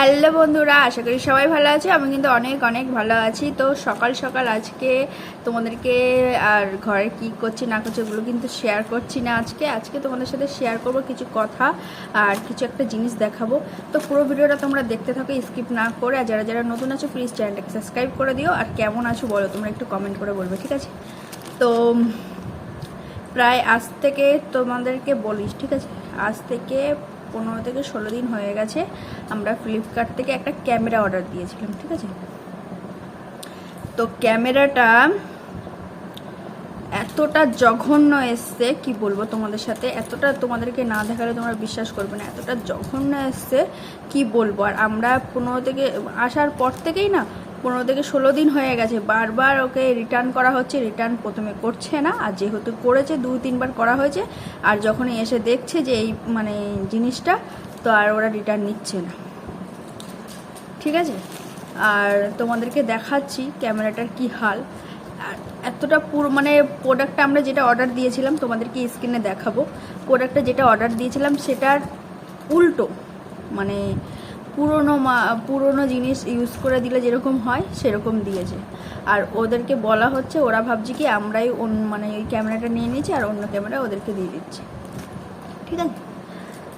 Hello বন্ধুরা, আশা করি সবাই ভালো আছে। আমি কিন্তু অনেক অনেক ভালো আছি। তো সকাল সকাল আজকে তোমাদেরকে আর ঘরে কি করছি, না করছি ওগুলো কিন্তু শেয়ার করছি না আজকে। আজকে তোমাদের সাথে শেয়ার করব কিছু কথা আর কিছু একটা জিনিস দেখাবো। তো পুরো ভিডিওটা তোমরা দেখতে থাকো স্কিপ না করে। আর যারা যারা নতুন আছো প্লিজ চ্যানেলটাকে সাবস্ক্রাইব করে দিও। আর কেমন আছো বলো, তোমরা একটু কমেন্ট করে বলবে, ঠিক আছে? তো প্রায় আজ থেকে তোমাদেরকে বলিস, ঠিক আছে? আজ থেকে পনেরো থেকে ষোলো দিন হয়ে গেছে, আমরা ফ্লিপকার্ট থেকে একটা ক্যামেরা অর্ডার দিয়েছিলাম, ঠিক আছে? তো ক্যামেরাটা এতটা জঘন্য এসছে, কি বলব তোমাদের সাথে? এতটা তোমাদেরকে না দেখালে তোমরা বিশ্বাস করবে না, এতটা জঘন্য এসছে, কি বলব? আর আমরা পনেরো থেকে, আসার পর থেকেই না পনেরো থেকে ষোলো দিন হয়ে গেছে। বারবার ওকে রিটার্ন করা হচ্ছে রিটার্ন প্রথমে করছে না, আর যেহেতু করেছে দুই তিনবার করা হয়েছে, আর যখনই এসে দেখছে যে এই মানে জিনিসটা, তো আর ওরা রিটার্ন নিচ্ছে না। ঠিক আছে? আর তোমাদেরকে দেখাচ্ছি ক্যামেরাটার কি হাল। আর এতটা পুরো মানে প্রোডাক্টটা আমরা যেটা অর্ডার দিয়েছিলাম, তোমাদেরকে স্ক্রিনে দেখাবো। প্রোডাক্টটা যেটা অর্ডার দিয়েছিলাম, সেটার উল্টো মানে পুরনো মা, পুরনো জিনিস ইউজ করে দিলে যেরকম হয়, সেরকম দিয়েছে। আর ওদেরকে বলা হচ্ছে, ওরা ভাবছে কি আমরাই মানে ওই ক্যামেরাটা নিয়ে নিয়েছি আর অন্য ক্যামেরা ওদেরকে দিয়ে দিচ্ছি। ঠিক আছে?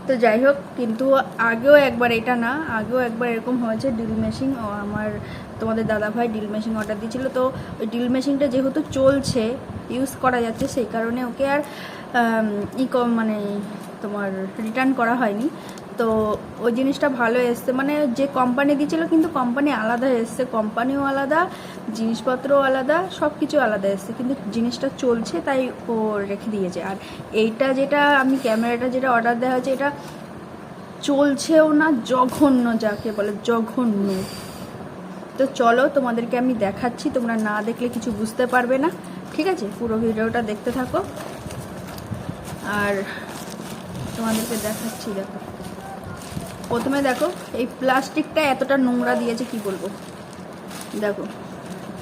তো যাই হোক, কিন্তু আগেও একবার এটা না, আগেও একবার এরকম হয়েছে মেশিন ও আমার তোমাদের দাদাভাই ড্রিল মেশিন অর্ডার দিয়েছিল। তো ওই ড্রিল মেশিনটা যেহেতু চলছে ইউজ করা যাচ্ছে, সেই কারণে ওকে আর ই মানে তোমার রিটার্ন করা হয়নি। তো ওই জিনিসটা ভালো এসছে। মানে যে কোম্পানি দিয়েছিল কিন্তু কোম্পানি আলাদা এসছে। কোম্পানিও আলাদা, জিনিসপত্রও আলাদা সব কিছু আলাদা এসছে। কিন্তু জিনিসটা চলছে তাই ও রেখে দিয়েছে। আর এইটা যেটা আমি ক্যামেরাটা যেটা অর্ডার দেওয়া হয়েছে, এটা চলছেও না, জঘন্য যাকে বলে, জঘন্য। তো চলো, তোমাদেরকে আমি দেখাচ্ছি। তোমরা না দেখলে কিছু বুঝতে পারবে না। ঠিক আছে? পুরো ভিডিওটা দেখতে থাকো। আর তোমাদেরকে দেখাচ্ছি, দেখো। প্রথমে দেখো, এই প্লাস্টিকটা এতটা নোংরা দিয়েছে, কি বলব? দেখো,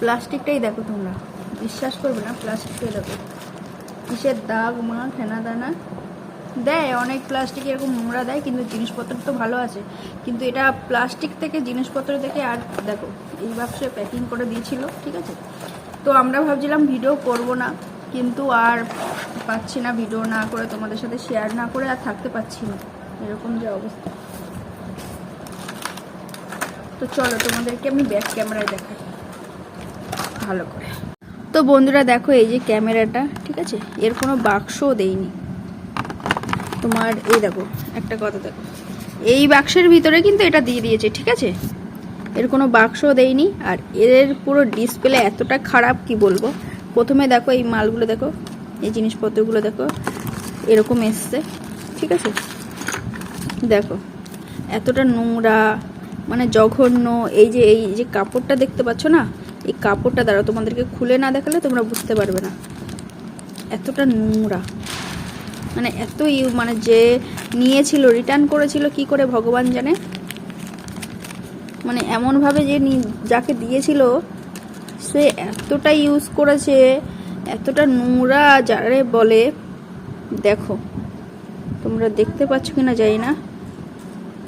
প্লাস্টিকটাই দেখো তোমরা। বিশ্বাস করবে না, প্লাস্টিকটাই দেখো। কিসের দাগ, মা ফেনা দানা দেয়, অনেক প্লাস্টিক এরকম নোংরা দেয়, কিন্তু জিনিসপত্র তো ভালো আছে। কিন্তু এটা প্লাস্টিক থেকে জিনিসপত্র থেকে আর, দেখো, এই বাক্সে প্যাকিং করে দিয়েছিল, ঠিক আছে? তো আমরা ভাবছিলাম ভিডিও করব না, কিন্তু আর পাচ্ছি না ভিডিও না করে, তোমাদের সাথে শেয়ার না করে আর থাকতে পারছি না। এরকম যে অবস্থা। তো চলো তোমাদেরকে আমি ব্যাক ক্যামেরায় দেখাই। ভালো করে। তো বন্ধুরা দেখো এই যে ক্যামেরাটা, ঠিক আছে? এর কোনো বাক্সও দেইনি। তোমার এই দেখো, একটা কথা দেখো। এই বাক্সের ভিতরে কিন্তু এটা দিয়ে দিয়েছে, ঠিক আছে? এর কোনো বাক্সও দেয়নি আর এর পুরো ডিসপ্লে এতটা খারাপ, কি বলব? প্রথমে দেখো এই মালগুলো দেখো, এই জিনিসপত্রগুলো দেখো, এরকম এসছে, ঠিক আছে? দেখো, এতটা নোংরা মানে জঘন্য, এই যে এই যে কাপড়টা দেখতে পাচ্ছ না, এই কাপড়টা দ্বারা তোমাদেরকে খুলে না দেখালে তোমরা বুঝতে পারবে না। এতটা নোংরা। মানে এত ইউ মানে যে নিয়েছিল রিটার্ন করেছিল, কি করে ভগবান জানে? মানে এমনভাবে যে নি- যাকে দিয়েছিল, সে এতটা ইউজ করেছে, এতটা নোংরা যারে বলে, দেখো, তোমরা দেখতে পাচ্ছ কিনা জানি না।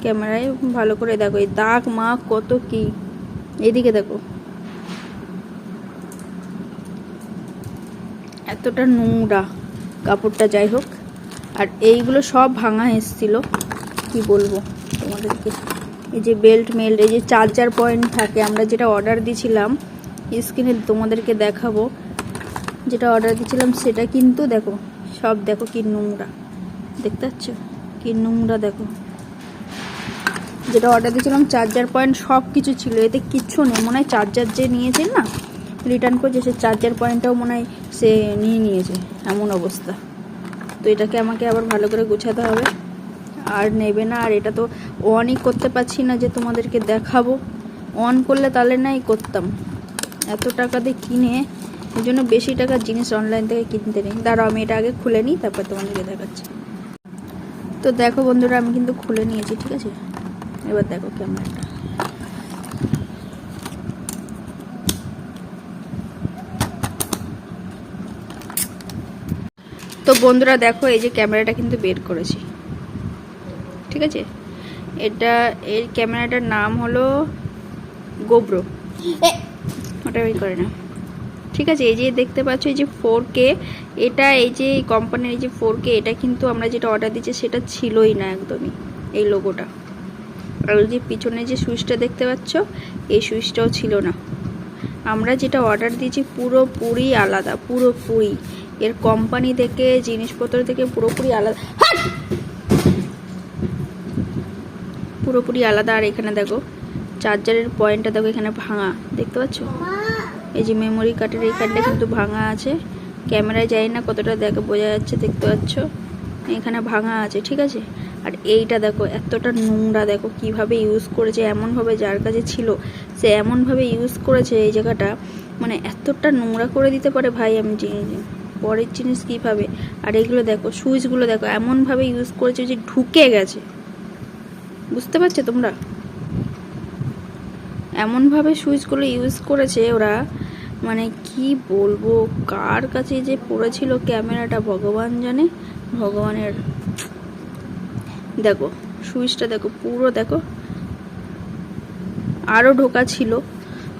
ক্যামেরায় ভালো করে দেখো। এই দাগ মাগ কত কি? এদিকে দেখো। এতটা নোংরা কাপড়টা যাই হোক। আর এইগুলো সব ভাঙা এসছিল। কি বলব তোমাদেরকে? এই যে বেল্ট মেল্ট, এই যে চার্জার পয়েন্ট থাকে, আমরা যেটা অর্ডার দিয়েছিলাম স্ক্রিনে তোমাদেরকে দেখাবো। যেটা অর্ডার দিয়েছিলাম সেটা কিন্তু দেখো, সব দেখো কি নোংরা। দেখতে পাচ্ছ? কি নোংরা দেখো। যেটা অর্ডার দিয়েছিলাম চার্জার পয়েন্ট সব কিছু ছিল। এতে কিচ্ছু নেই। মনে হয় চার্জার যে নিয়েছেন না রিটার্ন করছে, সে চার্জার পয়েন্টটাও মনে হয় সে নিয়ে নিয়েছে। এমন অবস্থা। তো এটাকে আমাকে আবার ভালো করে গোছাতে হবে। আর নেবে না, আর এটা তো অনই করতে পারছি না যে তোমাদেরকে দেখাবো। অন করলে তাহলে নাই করতাম। এত টাকা দিয়ে কিনে, এই জন্য বেশি টাকার জিনিস অনলাইন থেকে কিনতে নেই। দাঁড়াও, আমি এটা আগে খুলে নিই, তারপর তোমাদেরকে দেখাচ্ছি। তো দেখো বন্ধুরা, আমি কিন্তু খুলে নিয়েছি, ঠিক আছে? এবার দেখো ক্যামেরাটা তো বন্ধুরা দেখো, এই যে ক্যামেরাটা কিন্তু বের করেছি। ঠিক আছে? এটা এর ক্যামেরাটার নাম হলো গোব্রো। ওটা ওই করে না ঠিক আছে? এই যে দেখতে পাচ্ছ, এই যে ফোর কে এটা এই যে কোম্পানির এই যে ফোর কে এটা কিন্তু আমরা যেটা অর্ডার দিচ্ছি, সেটা ছিলই না একদমই, এই লোগোটা আর ওই যে পিছনে যে সুইচটা দেখতে পাচ্ছ, এই সুইচটাও ছিল না। আমরা যেটা অর্ডার দিয়েছি পুরোপুরি আলাদা, পুরোপুরি। এর কোম্পানি থেকে, জিনিসপত্র থেকে পুরোপুরি আলাদা। পুরোপুরি আলাদা। আর এখানে দেখো চার্জারের পয়েন্টটা দেখো, এখানে ভাঙা। দেখতে পাচ্ছ? এই যে মেমোরি কার্ডের এইখানটা কিন্তু ভাঙা আছে। ক্যামেরায় যাই না কতটা দেখো, বোঝা যাচ্ছে, দেখতে পাচ্ছ? এখানে ভাঙা আছে, ঠিক আছে? আর এইটা দেখো, এতটা নোংরা দেখো, কীভাবে ইউজ করেছে, এমনভাবে যার কাছে ছিল, সে এমনভাবে ইউজ করেছে এই জায়গাটা। মানে এতটা নোংরা করে দিতে পারে ভাই আমি পরের জিনিস কীভাবে। আর এইগুলো দেখো সুইচগুলো দেখো, এমনভাবে ইউজ করেছে যে ঢুকে গেছে। বুঝতে পারছ তোমরা? এমনভাবে সুইচগুলো ইউজ করেছে ওরা। মানে কি বলব, কার কাছে যে পড়েছিল ক্যামেরাটা, ভগবান জানে? ভগবানের দেখো, সুইচটা দেখো, পুরো দেখো। আরও ঢোকা ছিল,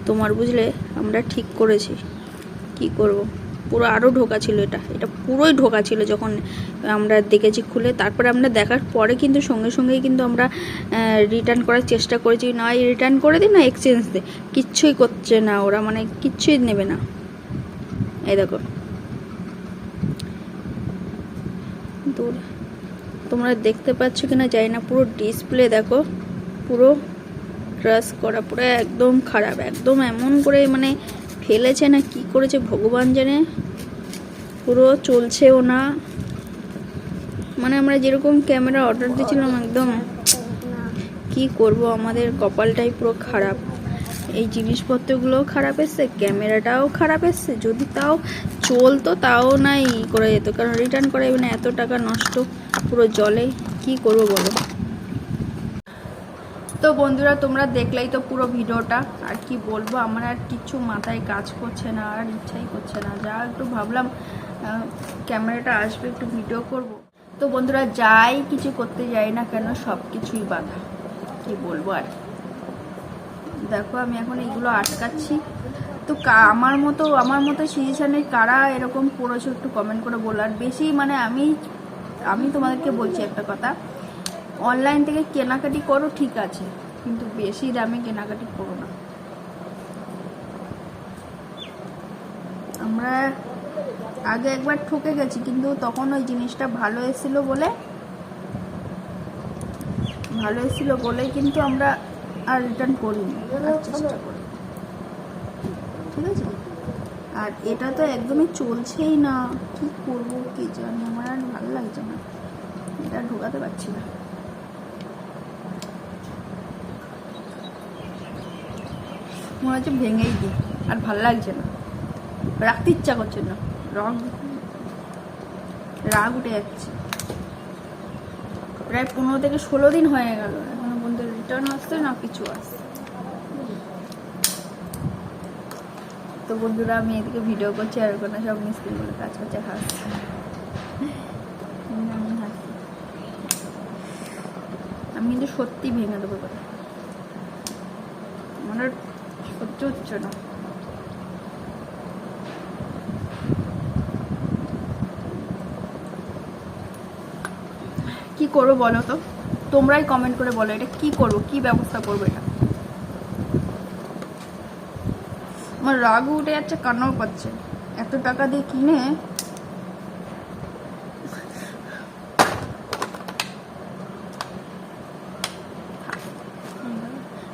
তোমার বুঝলে আমরা ঠিক করেছি। কি করব? পুরো আরও ঢোকা ছিল এটা। এটা পুরোই ঢোকা ছিল যখন আমরা দেখেছি খুলে। তারপরে আমরা দেখার পরে কিন্তু সঙ্গে সঙ্গেই কিন্তু আমরা রিটার্ন করার চেষ্টা করেছি। না রিটার্ন করে দিই, না এক্সচেঞ্জ দে কিচ্ছুই করছে না ওরা মানে কিচ্ছুই নেবে না। এই দেখো। দূর। তোমরা দেখতে পাচ্ছ কিনা জানি না, পুরো ডিসপ্লে দেখো, পুরো ক্রাশ করা, পুরো একদম খারাপ, একদম এমন করে মানে ফেলেছে না কি করেছে ভগবান জানে, পুরো চলছেও না। মানে আমরা যেরকম ক্যামেরা অর্ডার দিয়েছিলাম, একদম কি করব, আমাদের কপালটাই পুরো খারাপ। এই জিনিসপত্রগুলোও খারাপ এসছে, ক্যামেরাটাও খারাপ এসছে, যদি তাও চলতো তাও নাই করে যেত, কারণ রিটার্ন করা যাবে না, এত টাকা নষ্ট পুরো জলে, কি করব বলো? তো বন্ধুরা, তোমরা দেখলেই তো পুরো ভিডিওটা, আর কি বলব, আমার আর কিছু মাথায় কাজ করছে না, আর ইচ্ছাই করছে না, যা একটু ভাবলাম ক্যামেরাটা আসবে, একটু ভিডিও করব। তো বন্ধুরা, যাই কিছু করতে যাই না কেন সব কিছুই বাধা, কি বলব আর দেখো, আমি এখন এইগুলো আটকাচ্ছি। তো আমার মতো আমার মতো সিচুয়েশানে কারা এরকম পড়েছো একটু কমেন্ট করে বলো। আর বেশি মানে আমি আমি তোমাদেরকে বলছি একটা কথা। অনলাইন থেকে কেনাকাটি করো, ঠিক আছে। কিন্তু বেশি দামে কেনাকাটি করো না। আমরা আগে একবার ঠকে গেছি, কিন্তু তখন ওই জিনিসটা ভালো এসেছিল বলে, ভালো এসেছিল বলে কিন্তু আমরা আর রিটার্ন করি ঠিক আছে? আর এটা তো একদমই চলছেই না। কি করব কি জানি? আমার আর ভালো লাগছে না। এটা ঢোকাতে পারছি না। মনে হচ্ছে ভেঙেই দিই, আর ভালো লাগছে না। রাখতে ইচ্ছা করছে না। রং রাগ উঠে যাচ্ছে। প্রায় পনেরো থেকে ষোলো দিন হয়ে গেল। রিটার্ন আসছে না কিছু আসছে? তো বন্ধুরা, আমি এদিকে ভিডিও করছি আর ওখানে সব মিস্ত্রিগুলো কাজ করছে, হাসছে। আমি কিন্তু সত্যি ভেঙে দেবো কথা আমার সহ্য হচ্ছে না। কি করব বলো তো? তোমরাই কমেন্ট করে বলো, এটা কি করব, কি ব্যবস্থা করব এটা? আমার রাগ উঠে যাচ্ছে, কান্নাও পাচ্ছে। এত টাকা দিয়ে কিনে?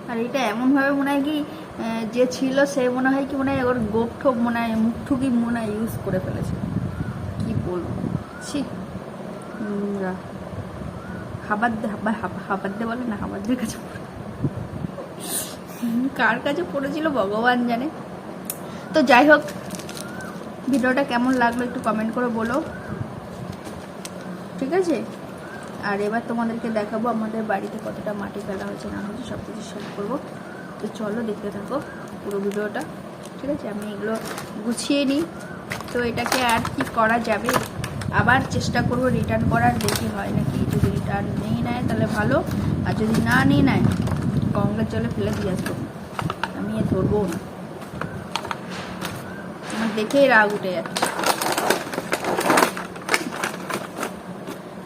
আর এটা এমনভাবে মনে হয় কি যে ছিল সে মনে হয় কি, মনে হয় ওর গোপ ঠোপ মনে হয়, মুখ ঠুকি মনে হয় ইউজ করে ফেলেছে। কি বলব? ছি। নোংরা হাবার দে হাবার হাবার দে বলে না হাবারদের কাছে। কার কাছে পড়েছিল ভগবান জানে। তো যাই হোক, ভিডিওটা কেমন লাগল একটু কমেন্ট করে বলো। ঠিক আছে? আর এবার তোমাদেরকে দেখাবো আমাদের বাড়িতে কতটা মাটি ফেলা হয়েছে, না হয়েছে সব কিছু শেয়ার করব। তো চলো দেখতে থাকো পুরো ভিডিওটা। ঠিক আছে? আমি এগুলো গুছিয়ে নিই। তো এটাকে আর কি করা যাবে? আবার চেষ্টা করব রিটার্ন করার, দেখি হয় নাকি যদি রিটার্ন নিয়ে নেয় তাহলে ভালো, আর যদি না নিয়ে নেয়, গঙ্গার জলে ফেলে দিয়ে আসব। আমি এ ধরবো না। আমার দেখেই রাগ উঠে যাচ্ছে।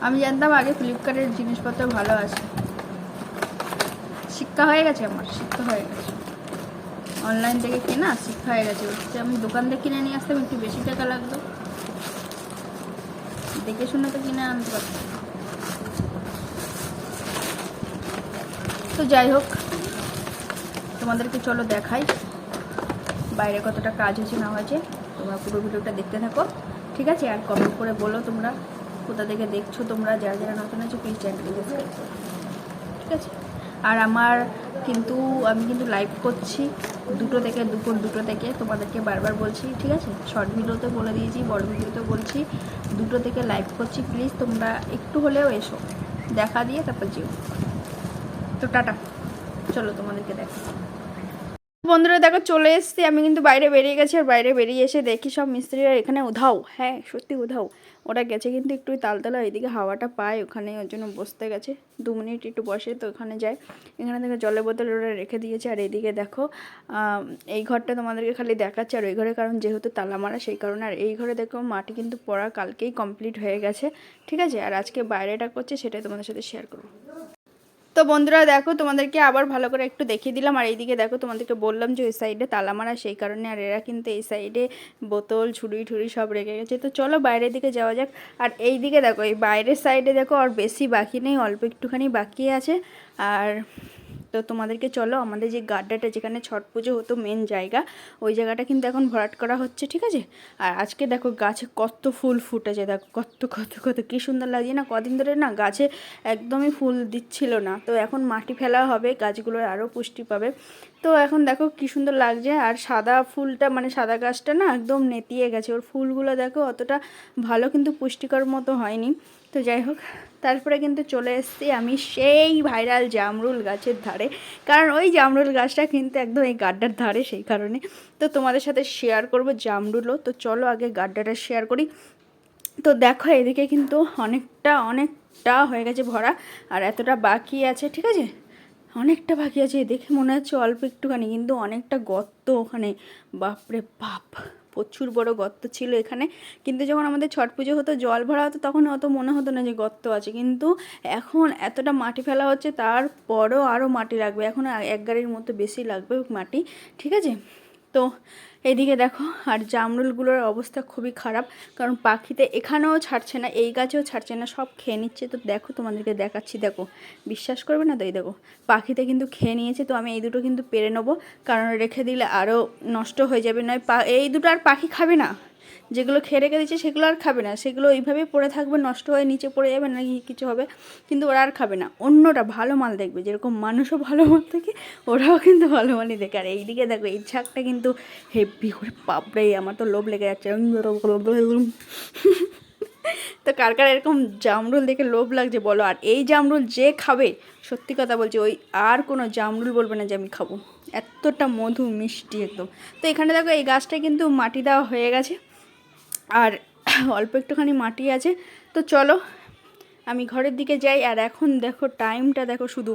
আমি জানতাম আগে ফ্লিপকার্টের জিনিসপত্র ভালো আছে। শিক্ষা হয়ে গেছে আমার, শিক্ষা হয়ে গেছে। অনলাইন থেকে কেনা, শিক্ষা হয়ে গেছে। আমি দোকান থেকে কিনে নিয়ে আসতাম, একটু বেশি টাকা লাগতো। দেখে শুনে তো কিনে আনতে পারতাম। তো যাই হোক, তোমাদেরকে চলো দেখাই বাইরে কতটা কাজ হয়েছে না হয়েছে। তোমরা পুরো ভিডিওটা দেখতে থাকো, ঠিক আছে? আর কমেন্ট করে বলো তোমরা কোথা থেকে দেখছ তোমরা। যারা যারা নতুন আছো প্লিজ চ্যানেলটি ঠিক আছে? আর আমার কিন্তু, আমি কিন্তু লাইভ করছি দুটো থেকে, দুপুর দুটো থেকে তোমাদেরকে বারবার বলছি, ঠিক আছে? শর্ট ভিডিওতে বলে দিয়েছি, বড় ভিডিওতে বলছি। দুটো থেকে লাইভ করছি প্লিজ তোমরা একটু হলেও এসো। দেখা দিয়ে তারপর যেও। তো টাটা। চলো তোমাদেরকে দেখো বন্ধুরা, দেখো চলে এসেছি। আমি কিন্তু বাইরে বেরিয়ে গেছি আর বাইরে বেরিয়ে এসে দেখি সব মিস্ত্রিরা এখানে উধাও। হ্যাঁ সত্যি উধাও। ওরা গেছে কিন্তু একটু তালতলা এইদিকে হাওয়াটা পায়, ওখানে ওর জন্য বসতে গেছে। দু মিনিট একটু বসে তো ওখানে যায়। এখানে দেখো জলের বোতল ওরা রেখে দিয়েছে আর এইদিকে দেখো এই ঘরটা তোমাদেরকে খালি দেখাচ্ছে আর ওই ঘরে কারণ যেহেতু তালা মারা সেই কারণে আর এই ঘরে দেখো মাটি কিন্তু পড়া কালকেই কমপ্লিট হয়ে গেছে। ঠিক আছে? আর আজকে বাইরেটা করছে, সেটাই তোমাদের সাথে শেয়ার করব। তো বন্ধুরা দেখো, তোমাদেরকে আবার ভালো করে একটু দেখিয়ে দিলাম। আর এইদিকে দেখো, তোমাদেরকে বললাম যে ওই সাইডে তালা মারা সেই কারণে আর এরা কিন্তু এই সাইডে বোতল, ছুরি ঠুরি সব রেখে গেছে। তো চলো বাইরের দিকে যাওয়া যাক। আর এই দিকে দেখো, এই বাইরের সাইডে দেখো, আর বেশি বাকি নেই, অল্প একটুখানি বাকি আছে। আর তো তোমাদেরকে চলো, আমাদের যে গাড্ডাটা, যেখানে ছট পুজো হতো মেন জায়গা, ওই জায়গাটা কিন্তু এখন ভরাট করা হচ্ছে, ঠিক আছে? আর আজকে দেখো গাছে কত ফুল ফুটেছে, দেখো কত কত কত, কী সুন্দর লাগছে না? কদিন ধরে না গাছে একদমই ফুল দিচ্ছিল না। তো এখন মাটি ফেলা হবে গাছগুলোর আরও পুষ্টি পাবে। তো এখন দেখো কী সুন্দর লাগছে, আর সাদা ফুলটা মানে সাদা গাছটা না একদম নেতিয়ে গেছে। ওর ফুলগুলো দেখো অতটা ভালো কিন্তু পুষ্টিকর মতো হয়নি। তো যাই হোক, তারপরে কিন্তু চলে এসেছি আমি সেই ভাইরাল জামরুল গাছের ধারে। কারণ ওই জামরুল গাছটা কিন্তু একদম এই গাড্ডার ধারে সেই কারণে। তো তোমাদের সাথে শেয়ার করব জামরুলও। তো চলো আগে গাড্ডাটা শেয়ার করি। তো দেখো, এদিকে কিন্তু অনেকটা অনেকটা হয়ে গেছে ভরা। আর এতটা বাকি আছে, ঠিক আছে? অনেকটা বাকি আছে, দেখে মনে হচ্ছে অল্প একটুখানি, কিন্তু অনেকটা গর্ত ওখানে। বাপরে বাপ! প্রচুর বড় গর্ত ছিল এখানে। কিন্তু যখন আমাদের ছট পুজো হতো, জল ভরা হতো, তখন অত মনে হতো না যে গর্ত আছে। কিন্তু এখন এতটা মাটি ফেলা হচ্ছে, তারপরও আরও মাটি লাগবে। এখন এক গাড়ির মতো বেশি লাগবে মাটি। ঠিক আছে? তো এদিকে দেখো, আর জামরুলগুলোর অবস্থা খুবই খারাপ, কারণ পাখিতে এখানেও ছাড়ছে না, এই গাছেও ছাড়ছে না, সব খেয়ে নিচ্ছে। তো দেখো তোমাদেরকে দেখাচ্ছি, দেখো, বিশ্বাস করবে না তো এই দেখো, পাখিতে কিন্তু খেয়ে নিয়েছে, তো আমি এই দুটো কিন্তু পেরে নেব, কারণ রেখে দিলে আরও নষ্ট হয়ে যাবে, নয় পা এই দুটো আর পাখি খাবে না। যেগুলো খেয়ে রেখে দিচ্ছে সেগুলো আর খাবে না। সেগুলো ওইভাবেই পড়ে থাকবে, নষ্ট হয়ে নিচে পড়ে যাবে, না কিছু হবে, কিন্তু ওরা আর খাবে না। অন্যটা ভালো মাল দেখবে, যেরকম মানুষও ভালো মাল থাকে ওরাও কিন্তু ভালো মালই দেখে। আর এইদিকে দেখো, এই ঝাঁকটা কিন্তু হেভি করে পাপড়ে আমার তো লোভ লেগে যাচ্ছে। তো কার কার এরকম জামরুল দেখে লোভ লাগছে বলো? আর এই জামরুল যে খাবে, সত্যি কথা বলছি, ওই আর কোনো জামরুল বলবে না যে আমি খাব। এতটা মধু মিষ্টি একদম। তো এখানে দেখো, এই গাছটা কিন্তু মাটি দেওয়া হয়ে গেছে। আর অল্প একটুখানি মাটি আছে। তো চলো, আমি ঘরের দিকে যাই, আর এখন দেখো টাইমটা দেখো শুধু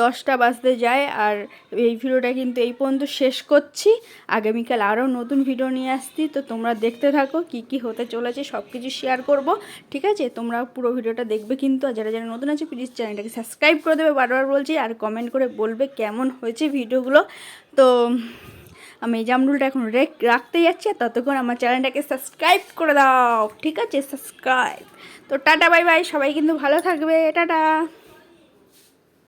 দশটা বাজতে যায়, আর এই ভিডিওটা কিন্তু এই পর্যন্ত শেষ করছি। আগামীকাল আরও নতুন ভিডিও নিয়ে আসছি, তো তোমরা দেখতে থাকো কি কি হতে চলেছে সব কিছু শেয়ার করব, ঠিক আছে? তোমরা পুরো ভিডিওটা দেখবে কিন্তু, আর যারা যারা নতুন আছে প্লিজ চ্যানেলটাকে সাবস্ক্রাইব করে দেবে, বারবার বলছি, আর কমেন্ট করে বলবে কেমন হয়েছে ভিডিওগুলো তো আমি এই জামরুলটা এখন রেখ, রাখতে যাচ্ছি, আর ততক্ষণ আমার চ্যানেলটাকে সাবস্ক্রাইব করে দাও। ঠিক আছে? সাবস্ক্রাইব। তো টাটা, বাই বাই। সবাই কিন্তু ভালো থাকবে। টাটা।